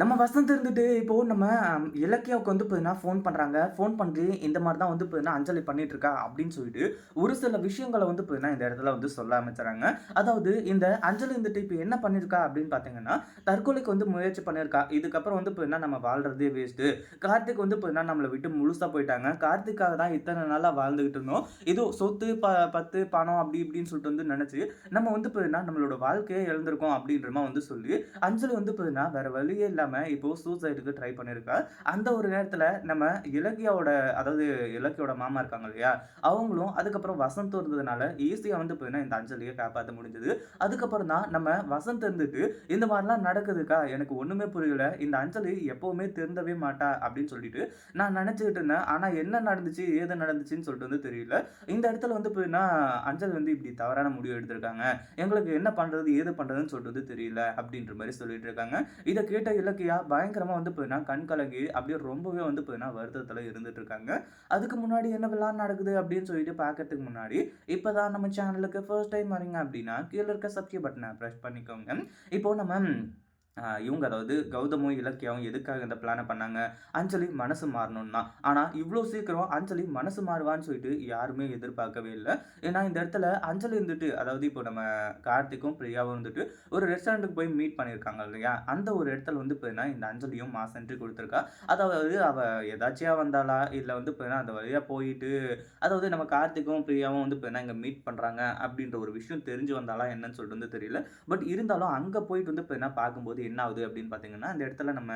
நம்ம வசந்த் இருந்துட்டு இப்போ நம்ம இலக்கியாவுக்கு வந்து பார்த்தீங்கன்னா ஃபோன் பண்ணுறாங்க ஃபோன் பண்ணி இந்த மாதிரி தான் வந்து பார்த்தீங்கன்னா அஞ்சலி பண்ணிட்டு இருக்கா அப்படின்னு சொல்லிட்டு ஒரு சில விஷயங்களை வந்து பார்த்தீங்கன்னா இந்த இடத்துல வந்து சொல்ல ஆரம்பிச்சுறாங்க அதாவது இந்த அஞ்சலி இருந்துட்டு இப்போ என்ன பண்ணியிருக்கா அப்படின்னு பார்த்தீங்கன்னா தற்கொலைக்கு வந்து முயற்சி பண்ணியிருக்கா இதுக்கப்புறம் வந்து பார்த்தீங்கன்னா நம்ம வாழ்றதே வேஸ்ட்டு கார்த்திக் வந்து பார்த்தீங்கன்னா நம்மளை விட்டு முழுசாக போயிட்டாங்க. கார்த்திக்காக தான் இத்தனை நாளாக வாழ்ந்துகிட்டு இருந்தோம். இது சொத்து ப பத்து பணம் அப்படி இப்படின்னு சொல்லிட்டு வந்து நினச்சி நம்ம வந்து பார்த்தீங்கன்னா நம்மளோட வாழ்க்கையை இழந்திருக்கோம் அப்படின்றமா வந்து சொல்லி அஞ்சலி வந்து பார்த்தீங்கன்னா வேறு வழியே இல்லாமல் இப்போ சூசைடுக்கு ட்ரை பண்ணியிருக்கா. அந்த ஒரு நேரத்தில் நம்ம இலக்கியாவோட அதாவது இலக்கியோட மாமா இருக்காங்க இல்லையா? அவங்களும் அதுக்கப்புறம் வசந்த் இருந்ததுனால ஈஸியாக வந்து பார்த்தீங்கன்னா இந்த அஞ்சலியை காப்பாற்ற முடிஞ்சது. அதுக்கப்புறம் தான் நம்ம வசந்த் இருந்துட்டு இந்த மாதிரிலாம் நடக்குதுக்கா எனக்கு ஒன்றுமே புரியல இந்த அஞ்சலி எப்போவுமே திருந்தவே மாட்டா அப்படின்னு சொல்லிட்டு நான் நினச்சிக்கிட்டு இருந்தேன். ஆனால் என்ன நடந்துச்சு ஏது நடந்துச்சுன்னு சொல்லிட்டு வந்து தெரியல. இந்த இடத்துல வந்து பார்த்தீங்கன்னா அஞ்சல் வந்து இப்படி தவறான முடிவு எடுத்திருக்காங்க. எங்களுக்கு என்ன பண்ணுறது ஏது பண்ணுறதுன்னு சொல்லிட்டு வந்து தெரியல அப்படின்ற மாதிரி சொல்லிட்டு இருக்காங்க. இதை கேட்ட இலக்கியா பயங்கரமாக வந்து பார்த்தீங்கன்னா கண் கலங்கி அப்படியே ரொம்பவே வந்து பார்த்தீங்கன்னா வருத்தத்தில் இருந்துட்டு இருக்காங்க அதுக்கு முன்னாடி என்ன விழான் நடக்குது அப்படின்னு சொல்லிட்டு பார்க்கறதுக்கு முன்னாடி இப்போ தான் நம்ம சேனலுக்கு ஃபர்ஸ்ட் டைம் வரீங்க அப்படின்னா கீழே இருக்க சப்ஸ்கிரைப் பட்டனை ப்ரெஸ் பண்ணிக்கோங்க. இப்போ நம்ம இவங்க அதாவது கௌதமும் இலக்கியாவும் எதுக்காக இந்த பிளானை பண்ணாங்க? அஞ்சலி மனசு மாறணும்னா. ஆனால் இவ்வளோ சீக்கிரம் அஞ்சலி மனசு மாறுவான்னு சொல்லிட்டு யாருமே எதிர்பார்க்கவே இல்லை. ஏன்னா இந்த இடத்துல அஞ்சலி இருந்துட்டு அதாவது இப்போ நம்ம கார்த்திக்கும் பிரியாவும் இருந்துட்டு ஒரு ரெஸ்டாரண்ட்டுக்கு போய் மீட் பண்ணியிருக்காங்க இல்லையா? அந்த ஒரு இடத்துல வந்து பார்த்தீங்கன்னா இந்த அஞ்சலியும் மாஸ் என்ட்ரி கொடுத்துருக்கா. அதாவது அவள் எதாச்சியா வந்தாளா? இல்லை வந்து பார்த்தீங்கன்னா அந்த வழியாக போயிட்டு அதாவது நம்ம கார்த்திக்கும் பிரியாவும் வந்து பார்த்தீங்கன்னா இங்கே மீட் பண்ணுறாங்க அப்படின்ற ஒரு விஷயம் தெரிஞ்சு வந்தாலா என்னன்னு சொல்லிட்டு வந்து தெரியல. பட் இருந்தாலும் அங்கே போயிட்டு வந்து பார்த்தீங்கன்னா பார்க்கும்போது என்ன ஆகுது அப்படின்னு பார்த்தீங்கன்னா அந்த இடத்துல நம்ம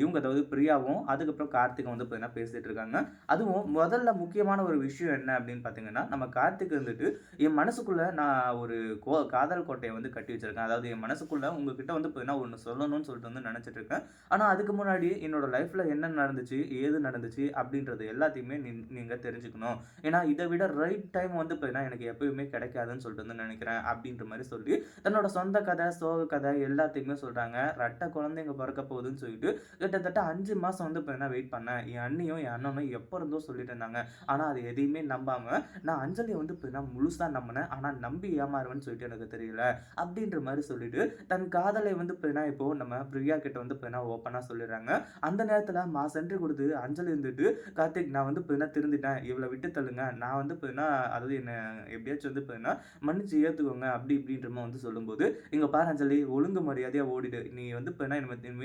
இவங்க அதாவது பிரியாவும் அதுக்கப்புறம் கார்த்திக்கும் வந்து பார்த்தீங்கன்னா பேசிகிட்டு இருக்காங்க. அதுவும் முதல்ல முக்கியமான ஒரு விஷயம் என்ன அப்படின்னு பார்த்தீங்கன்னா நம்ம கார்த்திக் வந்துட்டு என் மனசுக்குள்ள நான் ஒரு கோ காதல் கோட்டையை வந்து கட்டி வச்சிருக்கேன். அதாவது என் மனசுக்குள்ள உங்ககிட்ட வந்து பார்த்தீங்கன்னா ஒன்று சொல்லணும்னு சொல்லிட்டு வந்து நினச்சிட்டு இருக்கேன். ஆனால் அதுக்கு முன்னாடி என்னோட லைஃப்பில் என்ன நடந்துச்சு ஏது நடந்துச்சு அப்படின்றது எல்லாத்தையுமே நீ நீங்கள் தெரிஞ்சுக்கணும். ஏன்னா இதை விட ரைட் டைம் வந்து பார்த்தீங்கன்னா எனக்கு எப்பயுமே கிடைக்காதுன்னு சொல்லிட்டு வந்து நினைக்கிறேன் அப்படின்ற மாதிரி சொல்லி தன்னோட சொந்த கதை சோக கதை எல்லாத்தையுமே சொல்கிறாங்க ரட்ட குழந்தைங்க பிறக்க போகுதுன்னு சொல்லிட்டு கிட்டத்தட்ட அஞ்சு மாதம் வந்து இப்போ என்ன வெயிட் பண்ணேன்? என் அண்ணியும் என் அண்ணனும் எப்போ இருந்தோ சொல்லிட்டு இருந்தாங்க. ஆனால் அது எதையுமே நம்பாமல் நான் அஞ்சலியை வந்து இப்போ நான் முழுசாக நம்பினேன். ஆனால் நம்பி ஏமாறுவேன்னு சொல்லிட்டு எனக்கு தெரியல. அப்படின்ற மாதிரி சொல்லிட்டு தன் காதலை வந்து பார்த்தீங்கன்னா இப்போ நம்ம பிரியா கிட்ட வந்து பார்த்தீங்கன்னா ஓப்பனாக சொல்லிடுறாங்க. அந்த நேரத்தில் மா சென்று கொடுத்து அஞ்சலி இருந்துட்டு கார்த்திக் நான் வந்து பார்த்தீங்கன்னா திருந்திட்டேன்? இவ்வளோ விட்டு தள்ளுங்க. நான் வந்து பார்த்தீங்கன்னா அதாவது என்ன எப்படியாச்சும் வந்து பார்த்தீங்கன்னா மன்னிச்சு ஏற்றுக்கோங்க அப்படி இப்படின்ற மாதிரி வந்து சொல்லும்போது இங்கே பாரு அஞ்சலி ஒழுங்கு மரியாதையாக ஓடிடு. நீ வந்து இப்போ என்ன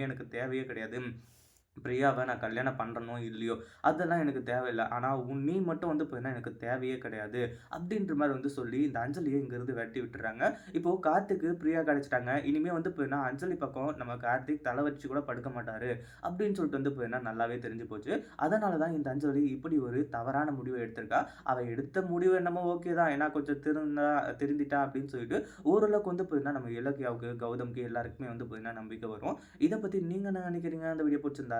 எனக்கு தேவையே கிடையாது. கூறக்கூடியது பிரியாவை நான் கல்யாணம் பண்ணுறனோ இல்லையோ அதெல்லாம் எனக்கு தேவையில்லை. ஆனால் உன் நீ மட்டும் வந்து பார்த்தீங்கன்னா எனக்கு தேவையே கிடையாது அப்படின்ற மாதிரி வந்து சொல்லி இந்த அஞ்சலியை இங்கேருந்து வெட்டி விட்டுறாங்க. இப்போது கார்த்திக்கு பிரியா கிடச்சிட்டாங்க. இனிமேல் வந்து பார்த்தீங்கன்னா அஞ்சலி பக்கம் நம்ம கார்த்திக் தலை வச்சு கூட படுக்க மாட்டார் அப்படின்னு சொல்லிட்டு வந்து பார்த்தீங்கன்னா நல்லாவே தெரிஞ்சு போச்சு. அதனால தான் இந்த அஞ்சலி இப்படி ஒரு தவறான முடிவை எடுத்திருக்கா. அவள் எடுத்த முடிவு என்னமோ ஓகே தான். ஏன்னா கொஞ்சம் திருந்தா திருந்திட்டா அப்படின்னு சொல்லிட்டு ஓரளவுக்கு வந்து பார்த்தீங்கன்னா நம்ம இலக்கியாவுக்கு கௌதம்க்கு எல்லாருக்குமே வந்து பார்த்தீங்கன்னா நம்பிக்கை வரும். இதை பற்றி நீங்கள் என்ன நினைக்கிறீங்க? அந்த வீடியோ பிடிச்சிருந்தா